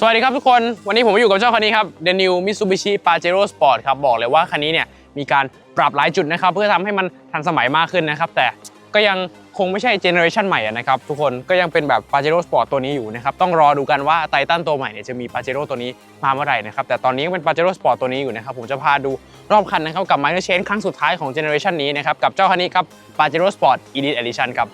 สวัสดีครับทุกคน วันนี้ผมมาอยู่กับเจ้าคันนี้ครับ The New Mitsubishi Pajero Sport ครับ บอกเลยว่าคันนี้เนี่ยมีการปรับหลายจุดนะครับ เพื่อทำให้มันทันสมัยมากขึ้นนะครับ แต่ก็ยังคงไม่ใช่เจเนอเรชันใหม่นะครับ ทุกคนก็ยังเป็นแบบ Pajero Sport ตัวนี้อยู่นะครับ ต้องรอดูกันว่าไททันตัวใหม่เนี่ยจะมี Pajero ตัวนี้มาเมื่อไหร่นะครับ แต่ตอนนี้ก็เป็น Pajero Sport ตัวนี้อยู่นะครับ ผมจะพาดูรอบคันนะครับกับ Minor Change ครั้งสุดท้ายของเจเนอเรชันนี้นะครับกับเจ้าคันนี้ครับ Pajero Sport Elite Edition ครับ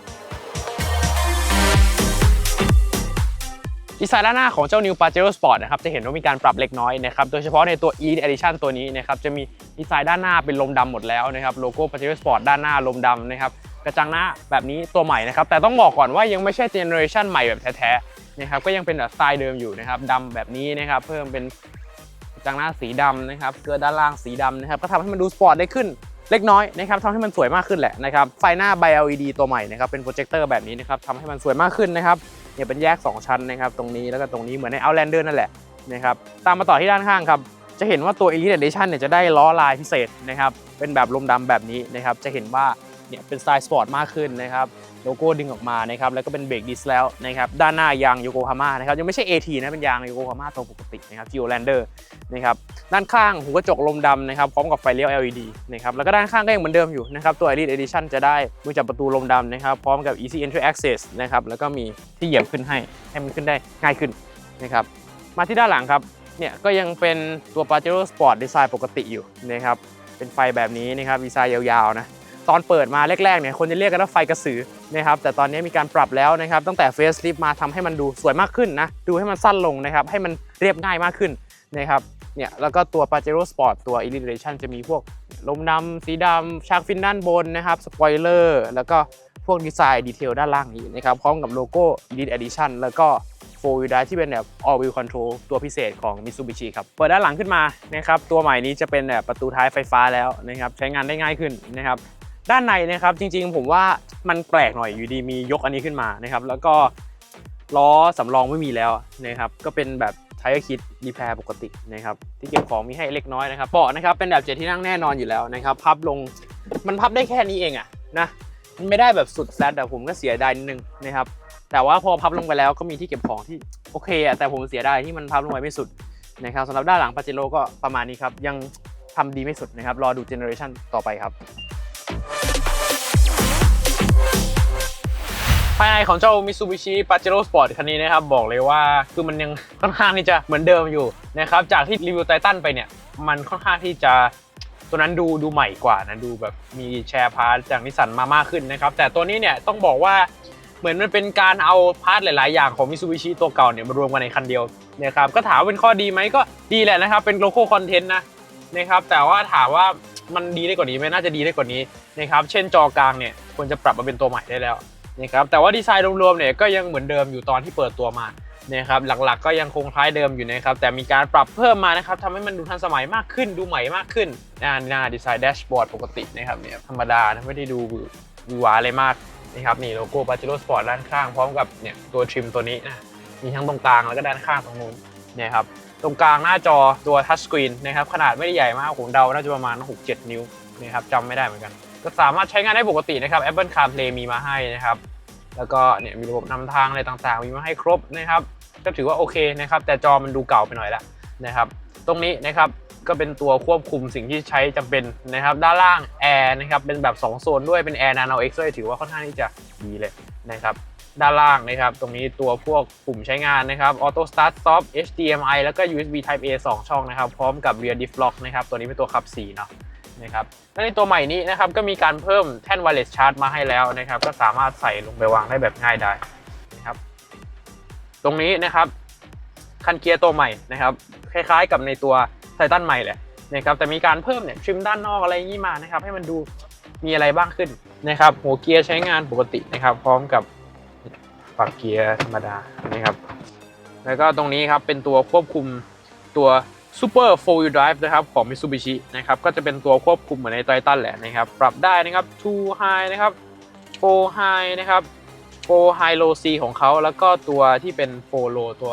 ดีไซน์ด้านหน้าของเจ้า New Pajero Sport นะครับจะเห็นว่ามีการปรับเล็กน้อยนะครับโดยเฉพาะในตัว E Edition ตัวนี้นะครับจะมีดีไซน์ด้านหน้าเป็นลมดำหมดแล้วนะครับโลโก้ Pajero Sport ด้านหน้าลมดำนะครับกระจังหน้าแบบนี้ตัวใหม่นะครับแต่ต้องบอกก่อนว่ายังไม่ใช่เจเนอเรชันใหม่แบบแท้ๆนะครับก็ยังเป็นแบบสไตล์เดิมอยู่นะครับดำแบบนี้นะครับเพิ่มเป็นกระจังหน้าสีดำนะครับเกลือด้านล่างสีดำนะครับก็ทำให้มันดูสปอร์ตได้ขึ้นเล็กน้อยนะครับทำให้มันสวยมากขึ้นแหละนะครับไฟหน้า Bi LED ตัวใหม่นะครับเป็นโปรเจคเตอร์แบบนี้นะครับทำให้มันสวยมากขึ้นนะครับ เนี่ยเป็นแยก 2 ชั้นนะครับตรงนี้แล้วก็ตรงนี้เหมือนใน Outlander นั่นแหละนะครับตามมาต่อที่ด้านข้างครับจะเห็นว่าตัว Elite Edition เนี่ยจะได้ล้อลายพิเศษนะครับเป็นแบบลมดำแบบนี้นะครับจะเห็นว่า เนี่ยเป็นสไตล์สปอร์ตมากขึ้นนะครับโลโก้ดึงออกมานะครับแล้วก็เป็นเบรกดิสแล้วนะครับด้านหน้ายางโยโกฮาม่านะครับยังไม่ใช่ AT นะเป็นยางโยโกฮาม่าตัวปกตินะครับ g e o l a n d e r นะครับด้านข้างหูกระจกลมดำนะครับพร้อมกับไฟเลี้ยว LED นะครับแล้วก็ด้านข้างก็ยังเหมือนเดิมอยู่นะครับตัว Elite Edition จะได้มือจับประตูลมดำนะครับพร้อมกับ Easy Entry Access นะครับแล้วก็มีที่เหยียบขึ้นให้ให้มันขึ้นได้ง่ายขึ้นนะครับมาที่ด้านหลังครับเนี่ยก็ยังเป็นตัว Pajero Sport Design ปกติอยู่นะครับเป็นไฟแบบนี้นะครับดีไซน์ยาวๆนะ ตอนเปิดมาแรกๆเนี่ยคนจะเรียกกันว่าไฟกระสือนะครับแต่ตอนนี้มีการปรับแล้วนะครับตั้งแต่ Face Lift มาทำให้มันดูสวยมากขึ้นนะดูให้มันสั้นลงนะครับให้มันเรียบง่ายมากขึ้นนะครับเนี่ยแล้วก็ตัว Pajero Sport ตัว Elite Edition จะมีพวกลมดำสีดำชาร์กฟินด้านบนนะครับสปอยเลอร์แล้วก็พวกดีไซน์ดีเทลด้านล่างนี้นะครับพร้อมกับโลโก้ Elite Edition แล้วก็4 wheel drive ที่เป็นแบบ all wheel control ตัวพิเศษของ Mitsubishi ครับ เปิดด้านหลังขึ้นมานะครับ ตัวใหม่นี้จะเป็นแบบประตูท้ายไฟฟ้าแล้วนะครับ ใช้งานได้ง่ายขึ้นนะครับ ด้านในนะครับจริงๆ ผมว่ามันแปลกหน่อยอยู่ดีมียกอันนี้ขึ้นมานะครับแล้วก็ล้อสำรองไม่มีแล้วนะครับก็เป็นแบบไทยคิดรีแพร์ปกตินะครับที่เก็บของมีให้เล็กน้อยนะครับเบาะนะครับเป็นแบบเจ็ดที่นั่งแน่นอนอยู่แล้วนะครับพับลงมันพับได้แค่นี้เองอะนะมันไม่ได้แบบสุดแฟลตแต่ผมก็เสียดายนิดนึงนะครับแต่ว่าพอพับลงไปแล้วก็มีที่เก็บของที่โอเคอะแต่ผมเสียดายที่มันพับลงไปไม่สุดนะครับสำหรับด้านหลังปาเจโร่ก็ประมาณนี้ครับยังทำดีไม่สุดนะครับรอดูเจเนอเรชันต่อไปครับ ภายในของเจ้า Mitsubishi Pajero Sport คันนี้นะครับ บอกเลยว่าคือมันยังค่อนข้างที่จะเหมือนเดิมอยู่นะครับ จากที่รีวิวไททันไปเนี่ย มันค่อนข้างที่จะตัวนั้นดูดูใหม่กว่านะดูแบบมีแชร์พาร์ทจากนิสสันมามากขึ้นนะครับ แต่ตัวนี้เนี่ยต้องบอกว่าเหมือนมันเป็นการเอาพาร์ทหลาย ๆ อย่างของ Mitsubishi ตัวเก่าเนี่ยมารวมกันในคันเดียวนะครับก็ถามเป็นข้อดีไหมก็ดีแหละนะครับ เป็นโลโก้คอนเทนต์นะนะครับแต่ว่าถามว่ามันดีได้กว่านี้ไหมน่าจะดีได้กว่านี้นะครับเช่นจอกลางเนี่ยควรจะปรับมาเป็นตัวใหม่ได้แล้ว นะครับแต่ว่าดีไซน์รวมๆเนี่ยก็ยังเหมือนเดิมอยู่ตอนที่เปิดตัวมานะครับหลักๆก็ยังคงคล้ายเดิมอยู่นะครับแต่มีการปรับเพิ่มมานะครับทำให้มันดูทันสมัยมากขึ้นดูใหม่มากขึ้นหน้าหน้าดีไซน์แดชบอร์ดปกตินะครับเนี่ยธรรมดานะไม่ได้ดูวือหวาอะไรมากนะครับนี่โลโก้ Pajero Sport ด้านข้างพร้อมกับเนี่ยตัวทริมตัวนี้นะมีทั้งตรงกลางแล้วก็ด้านข้างตรงนู้นเนี่ยครับตรงกลางหน้าจอตัวทัชสกรีนนะครับขนาดไม่ได้ใหญ่มากผมเดาน่าจะประมาณ 6-7 นิ้วนะครับจำไม่ได้เหมือนกัน ก็สามารถใช้งานได้ปกตินะครับ Apple CarPlay มีมาให้นะครับ แล้วก็เนี่ยมีระบบนำทางอะไรต่างๆ มีมาให้ครบนะครับ ก็ถือว่าโอเคนะครับ แต่จอมันดูเก่าไปหน่อยละนะครับ ตรงนี้นะครับก็เป็นตัวควบคุมสิ่งที่ใช้จำเป็นนะครับ ด้านล่างแอร์นะครับเป็นแบบ 2 โซนด้วยเป็น Air Nano X ด้วยถือว่าค่อนข้างที่จะดีเลยนะครับด้านล่างนะครับ ตรงนี้ตัวพวกปุ่มใช้งานนะครับ Auto Start Stop HDMI แล้วก็ USB Type A 2 ช่องนะครับ พร้อมกับ Rear Diff Lock นะครับ ตัวนี้เป็นตัวขับ4เนาะ นะครับและในตัวใหม่นี้นะครับก็มีการเพิ่มแท่น wireless charge มาให้แล้วนะครับ ก็สามารถใส่ลงไปวางได้แบบง่ายได้นะครับ ตรงนี้นะครับคันเกียร์ตัวใหม่นะครับคล้ายๆ กับในตัวไททันใหม่แหละนะครับแต่มีการเพิ่มเนี่ยทริมด้านนอกอะไรนี้มานะครับ ให้มันดูมีอะไรบ้างขึ้นนะครับ หัวเกียร์ใช้งานปกตินะครับ พร้อมกับฝักเกียร์ธรรมดานะครับ แล้วก็ตรงนี้ครับเป็นตัวควบคุมตัว Super 4 Wheel Drive นะครับของ Mitsubishi นะครับก็จะเป็นตัวควบคุมเหมือนใน Titan แหละนะครับ ปรับได้นะครับ2 High นะครับ4 High นะครับ4 High Low C ของเขา แล้วก็ตัวที่เป็น4 Low ตัว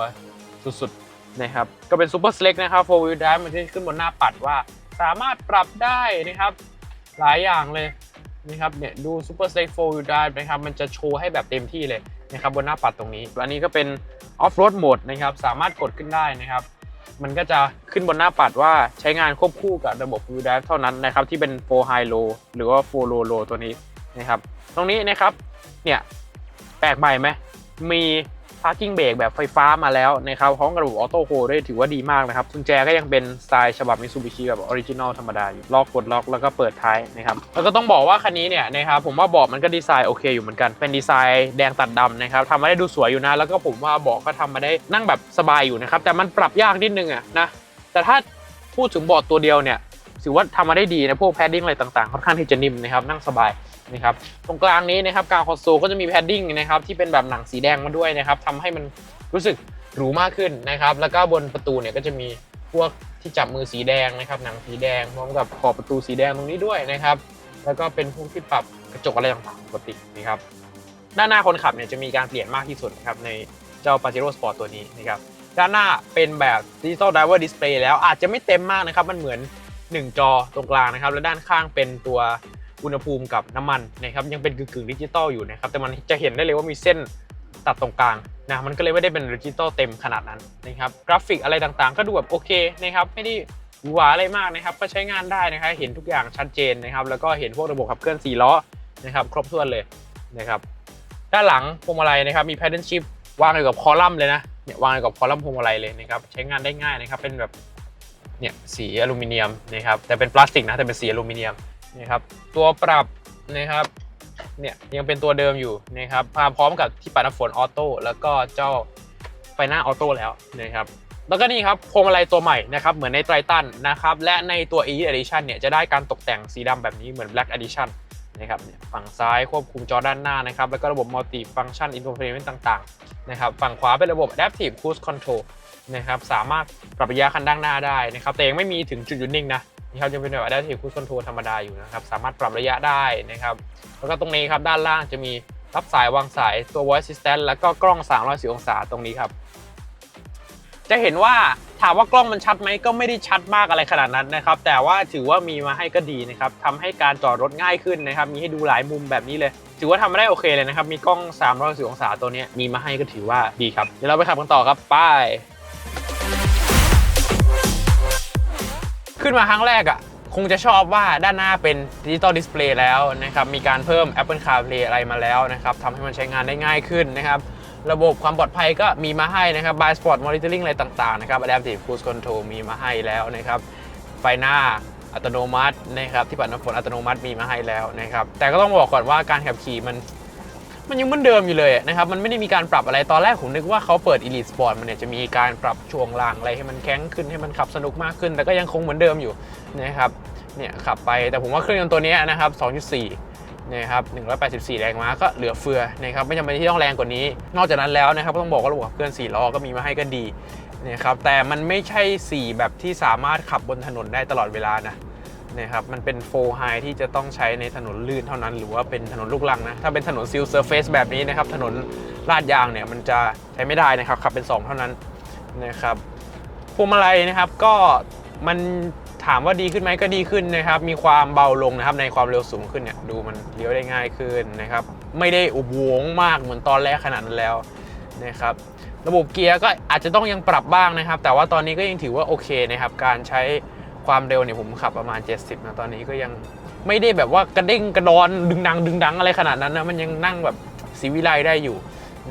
สุดๆนะครับก็เป็น Super Select นะครับ4 Wheel Drive มันจะขึ้นบนหน้าปัดว่า สามารถปรับได้นะครับ หลายอย่างเลยนะครับเนี่ยดู Super Straight Four Wheel Drive นะครับมันจะโชว์ให้แบบเต็มที่เลยนะครับบนหน้าปัดตรงนี้ อันนี้ก็เป็น Off Road Mode นะครับสามารถกดขึ้นได้นะครับ มันก็จะขึ้นบนหน้าปัดว่าใช้งานควบคู่กับระบบ Wheel Drive เท่านั้นนะครับ ที่เป็น4 High Low หรือว่า4 Low Low ตัวนี้นะครับ ตรงนี้นะครับ เนี่ย แปลกใหม่ไหมมี Parking Brake แบบไฟฟ้ามาแล้วนะครับพร้อมกับระบบออโต้โฮด้วยถือว่าดีมากนะครับกุญแจก็ยังเป็นสไตล์ฉบับ Mitsubishi แบบออริจินอลธรรมดาอยู่ล็อกกดล็อกแล้วก็เปิดท้ายนะครับแล้วก็ต้องบอกว่าคันนี้เนี่ยนะครับผมว่าเบาะมันก็ดีไซน์โอเคอยู่เหมือนกันเป็นดีไซน์แดงตัดดำนะครับทำมาได้ดูสวยอยู่นะ แล้วก็ผมว่าเบาะก็ทำมาได้นั่งแบบสบายอยู่นะครับแต่มันปรับยากนิดนึงอะนะแต่ถ้าพูดถึงเบาะตัวเดียวเนี่ย ถือว่าทำมาได้ดีนะพวกแพดดิ้งอะไรต่างๆ ค่อนข้างที่จะนิ่มนะครับนั่งสบายนะครับตรงกลางนี้นะครับกลางคอนโซลก็จะมีแพดดิ้งนะครับที่เป็นแบบหนังสีแดงมาด้วยนะครับทำให้มันรู้สึกหรูมากขึ้นนะครับ แล้วก็บนประตูเนี่ยก็จะมีพวกที่จับมือสีแดงนะครับหนังสีแดงพร้อมกับขอบประตูสีแดงตรงนี้ด้วยนะครับ แล้วก็เป็นพวกที่ปรับกระจกอะไรต่างๆปกตินะครับด้านหน้าคนขับเนี่ยจะมีการเปลี่ยนมากที่สุดนะครับในเจ้า Pajero Sport ตัวนี้นะครับด้านหน้าเป็นแบบ Digital Driver Display แล้วอาจจะไม่เต็มมากนะครับ มันเหมือน 1 จอตรงกลางนะครับ และด้านข้างเป็นตัวอุณหภูมิกับน้ำมันนะครับยังเป็นกึ่งๆดิจิตอลอยู่นะครับแต่มันจะเห็นได้เลยว่ามีเส้นตัดตรงกลางนะมันก็เลยไม่ได้เป็นดิจิตอลเต็มขนาดนั้นนะครับกราฟิกอะไรต่างๆ ก็ดูแบบโอเคนะครับไม่ได้หวือหวาอะไรมากนะครับก็ใช้งานได้นะครับเห็นทุกอย่างชัดเจนนะครับแล้วก็เห็นพวกระบบขับเคลื่อน4ล้อนะครับครบถ้วนเลยนะครับด้านหลังพวงมาลัยนะครับมี paddle shift วางอยู่กับคอลัมน์เลยนะเนี่ยวางอยู่กับคอลัมน์พวงมาลัยเลยนะครับใช้งานได้ง่ายนะครับเป็นแบบ เนี่ยสีอลูมิเนียมนะครับแต่เป็นพลาสติกนะแต่เป็นสีอลูมิเนียมนะครับตัวปรับนะครับเนี่ยยังเป็นตัวเดิมอยู่นะครับมาพร้อมกับที่ปัดน้ำฝนออโต้แล้วก็เจ้าไฟหน้าออโต้แล้วนะครับแล้วก็นี่ครับพวงมาลัยตัวใหม่นะครับเหมือนในไตรตันนะครับและในตัว e Edition เนี่ยจะได้การตกแต่งสีดำแบบนี้เหมือน Black Edition นะครับฝั่งซ้ายควบคุมจอด้านหน้านะครับแล้วก็ระบบ Multi Function Infotainment ต่างๆนะครับฝั่งขวาเป็นระบบ Adaptive Cruise Control นะครับสามารถปรับระยะคันด้านหน้าได้นะครับแต่ยังไม่มีถึงจุดหยุดนิ่งนะนะครับยังเป็นแบบ Adaptive Cruise Control ธรรมดาอยู่นะครับสามารถปรับระยะได้นะครับแล้วก็ตรงนี้ครับด้านล่างจะมีรับสายวางสายตัว voice assistant แล้วก็กล้อง 360 องศาตรงนี้ครับ จะเห็นว่าถามว่ากล้องมันชัดไหมก็ไม่ได้ชัดมากอะไรขนาดนั้นนะครับ แต่ว่าถือว่ามีมาให้ก็ดีนะครับทำให้การจอดรถง่ายขึ้นนะครับ มีให้ดูหลายมุมแบบนี้เลย ถือว่าทำมาได้โอเคเลยนะครับ มีกล้อง 360 องศาตัวนี้มีมาให้ก็ถือว่าดีครับ เดี๋ยวเราไปขับกันต่อครับไป ขึ้นมาครั้งแรกอะ่ะคงจะชอบว่าด้านหน้าเป็นดิจิตอลดิสเพลย์แล้วนะครับ มีการเพิ่ม Apple CarPlay อะไรมาแล้วนะครับทำให้มันใช้งานได้ง่ายขึ้นนะครับ ระบบความปลอดภัยก็มีมาให้นะครับ by spot monitoring อะไรต่างๆนะครับ adaptive cruise control มีมาให้แล้วนะครับ ไฟหน้าอัตโนมัตินะครับ ที่ปัดน้ำฝนอัตโนมัติมีมาให้แล้วนะครับ แต่ก็ต้องบอกก่อนว่าการขับขี่มัน มันยังเหมือนเดิมอยู่เลยนะครับ มันไม่ได้มีการปรับอะไร ตอนแรกผมนึกว่าเขาเปิด Elite Sport มันเนี่ยจะมีการปรับช่วงล่างอะไรให้มันแข็งขึ้นให้มันขับสนุกมากขึ้น แต่ก็ยังคงเหมือนเดิมอยู่นะครับ เนี่ยขับไป แต่ผมว่าเครื่องยนต์ตัวนี้นะครับ 2.4 นะครับ 184 แรงม้าก็เหลือเฟือนะครับ ไม่จำเป็นที่ต้องแรงกว่านี้ นอกจากนั้นแล้วนะครับก็ต้องบอกว่าระบบขับเคลื่อน4ล้อก็มีมาให้ก็ดีนะครับ แต่มันไม่ใช่ 4 แบบที่สามารถขับบนถนนได้ตลอดเวลานะ นะครับมันเป็นโฟไฮที่จะต้องใช้ในถนนลื่นเท่านั้น หรือว่าเป็นถนนลูกรังนะ ถ้าเป็นถนนซิลเซอร์เฟซแบบนี้นะครับ ถนนลาดยางเนี่ยมันจะใช้ไม่ได้นะครับขับเป็น 2 เท่านั้นนะครับพวงมาลัยนะครับก็มันถามว่าดีขึ้นไหมก็ดีขึ้นนะครับ มีความเบาลงนะครับในความเร็วสูงขึ้นเนี่ยดูมันเลี้ยวได้ง่ายขึ้นนะครับ ไม่ได้อุบวงมากเหมือนตอนแรกขนาดนั้นแล้วนะครับระบบเกียร์ก็อาจจะต้องยังปรับบ้างนะครับ แต่ว่าตอนนี้ก็ยังถือว่าโอเคนะครับการใช้ ความเร็วเนี่ยผมขับประมาณ 70นะตอนนี้ก็ยังไม่ได้แบบว่ากระเด้งกระดอนดึงดังดึงดังอะไรขนาดนั้นนะมันยังนั่งแบบสีวิไลได้อยู่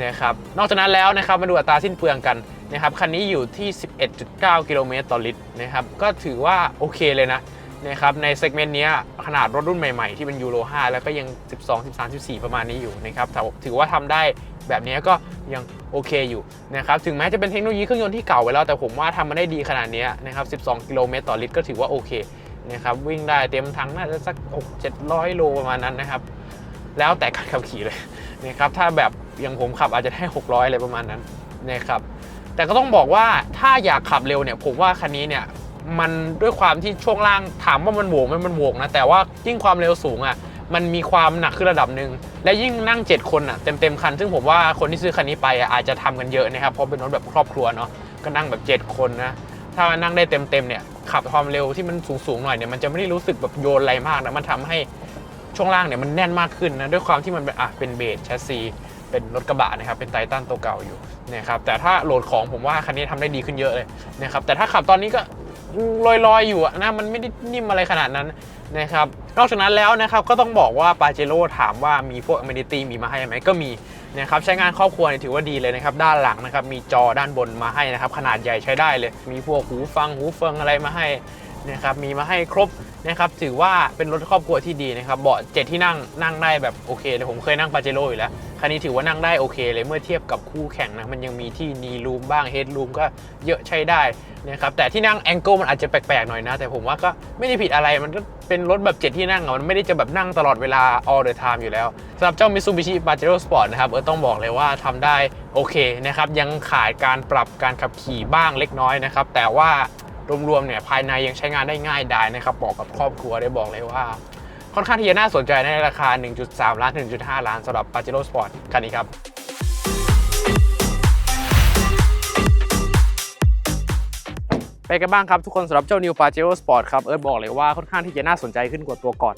นะครับนอกจากนั้นแล้วนะครับมาดูอัตราสิ้นเปลืองกันนะครับคันนี้อยู่ที่ 11.9 กิโลเมตรต่อลิตรนะครับก็ถือว่าโอเคเลยนะ นะครับในเซกเมนต์เนี้ยขนาดรถรุ่นใหม่ ๆ ที่เป็นยูโร5 แล้วก็ยัง 12 13 14 ประมาณนี้อยู่นะครับแต่ถือว่าทำได้แบบนี้ก็ยังโอเคอยู่นะครับถึงแม้จะเป็นเทคโนโลยีเครื่องยนต์ที่เก่าไปแล้ว แต่ผมว่าทำมาได้ดีขนาดนี้นะครับ 12 กิโลเมตรต่อลิตรก็ถือว่าโอเคนะครับวิ่งได้เต็มถังน่าจะสัก 6 700 โลประมาณนั้นนะครับ แล้วแต่การขับขี่เลยนะครับถ้าแบบอย่างผมขับอาจจะได้ 600 อะไรประมาณนั้นนะครับแต่ก็ต้องบอกว่าถ้าอยากขับเร็วเนี่ยผมว่าคันนี้เนี่ย มันด้วยความที่ช่วงล่างถามว่ามันโหวงไหมมันโหวงนะ แต่ว่ายิ่งความเร็วสูงอะมันมีความหนักขึ้นระดับหนึ่งและยิ่งนั่ง 7 คนอะเต็มเต็มคัน ซึ่งผมว่าคนที่ซื้อคันนี้ไปอะอาจจะทำกันเยอะนะครับเพราะเป็นรถแบบครอบครัวเนาะก็นั่งแบบ 7 คนนะถ้านั่งได้เต็มเต็มเนี่ยขับความเร็วที่มันสูงๆหน่อยเนี่ยมันจะไม่ได้รู้สึกแบบโยนอะไรมากนะมันทำให้ช่วงล่างเนี่ยมันแน่นมากขึ้นนะด้วยความที่มันเป็นอะเป็นเบสแชสซีเป็นรถกระบะนะครับเป็นไททันตัวเก่าอยู่นะครับแต่ถ้าโหลดของผมว่าคันนี้ทำได้ดีขึ้นเยอะเลยนะครับแต่ถ้าขับตอนนี้ก็ ลอยๆอยู่นะมันไม่ได้นิ่มอะไรขนาดนั้นนะครับนอกจากนั้นแล้วนะครับก็ต้องบอกว่าปาเจโร่ถามว่ามีพวกอเมริตี้มีมาให้ไหมก็มีนะครับใช้งานครอบครัวถือว่าดีเลยนะครับด้านหลังนะครับมีจอด้านบนมาให้นะครับขนาดใหญ่ใช้ได้เลย มีพวกหูฟังหูเฟิงอะไรมาให้นะครับมีมาให้ครบ นะครับถือว่าเป็นรถครอบครัวที่ดีนะครับเบาะเจ็ดที่นั่งนั่งได้แบบโอเคเลยผมเคยนั่งปาเจโร่อยู่แล้วคันนี้ถือว่านั่งได้โอเคเลยเมื่อเทียบกับคู่แข่งนะมันยังมีที่นีรูมบ้างเฮดรูมก็เยอะใช้ได้นะครับแต่ที่นั่งแองเกิลมันอาจจะแปลกๆหน่อยนะ แต่ผมว่าก็ไม่ได้ผิดอะไรมันก็เป็นรถแบบเจ็ดที่นั่งอะมันไม่ได้จะแบบนั่งตลอดเวลา all the time อยู่แล้วสำหรับเจ้า Mitsubishi Pajero Sport นะครับเออต้องบอกเลยว่าทำได้โอเคนะครับยังขาดการปรับการขับขี่บ้างเล็กน้อยนะครับแต่ว่า รวมๆเนี่ยภายในยังใช้งานได้ง่ายดายนะครับบอกกับครอบครัวได้บอกเลยว่า ค่อนข้างที่จะน่าสนใจในราคา 1.3 ล้าน 1.5 ล้านสำหรับ Pajero Sport คันนี้ครับไปกันบ้างครับทุกคนสำหรับเจ้า New Pajero Sport ครับเอิร์ธบอกเลยว่าค่อนข้างที่จะน่าสนใจขึ้นกว่าตัวก่อน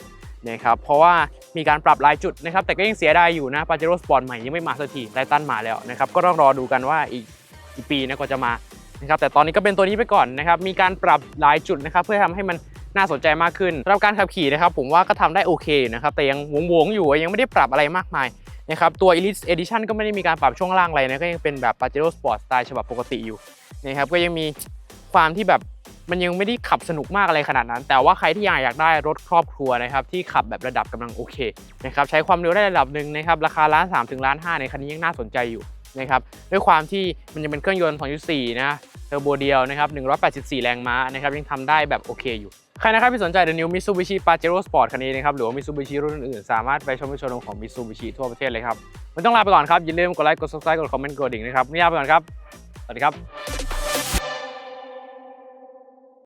นะครับเพราะว่ามีการปรับหลายจุดนะครับแต่ก็ยังเสียดายอยู่นะ Pajero Sport ใหม่ยังไม่มาสักทีไททันมาแล้วนะครับก็ต้องรอดูกันว่าอีกกี่ปีนะกว่าจะมา นะครับแต่ตอนนี้ก็เป็นตัวนี้ไปก่อนนะครับมีการปรับหลายจุดนะครับเพื่อทำให้มันน่าสนใจมากขึ้นสำหรับการขับขี่นะครับผมว่าก็ทำได้โอเคนะครับแต่ยังวงๆอยู่ยังไม่ได้ปรับอะไรมากมายนะครับตัว Elite Edition ก็ไม่ได้มีการปรับช่วงล่างอะไรนะก็ยังเป็นแบบ Pajero Sport สไตล์ฉบับปกติอยู่นะครับก็ยังมีความที่แบบมันยังไม่ได้ขับสนุกมากอะไรขนาดนั้น แต่ว่าใครที่อยากอยากได้รถครอบครัวนะครับที่ขับแบบระดับกำลังโอเคนะครับใช้ความเร็วได้ระดับหนึ่งนะครับราคาล้านสามถึงล้านห้าในคันนี้ยังน่าสนใจอยู่นะครับด้วยความที่มันยังเป็นเครื่องยนต์ 2.4 นะ เทอร์โบเดียวนะครับ 184 แรงม้านะครับยังทำได้แบบโอเคอยู่ใครนะครับที่สนใจ The New Mitsubishi Pajero Sport คันนี้นะครับ หรือว่า Mitsubishi รุ่นอื่นๆ สามารถไปชมที่โชว์รูมของ Mitsubishi ทั่วประเทศเลยครับไม่ต้องลาไปก่อนครับ อย่าลืมกดไลค์ กด subscribe กดคอมเมนต์ กดดิ่งนะครับนี่ลาไปก่อนครับ สวัสดีครับ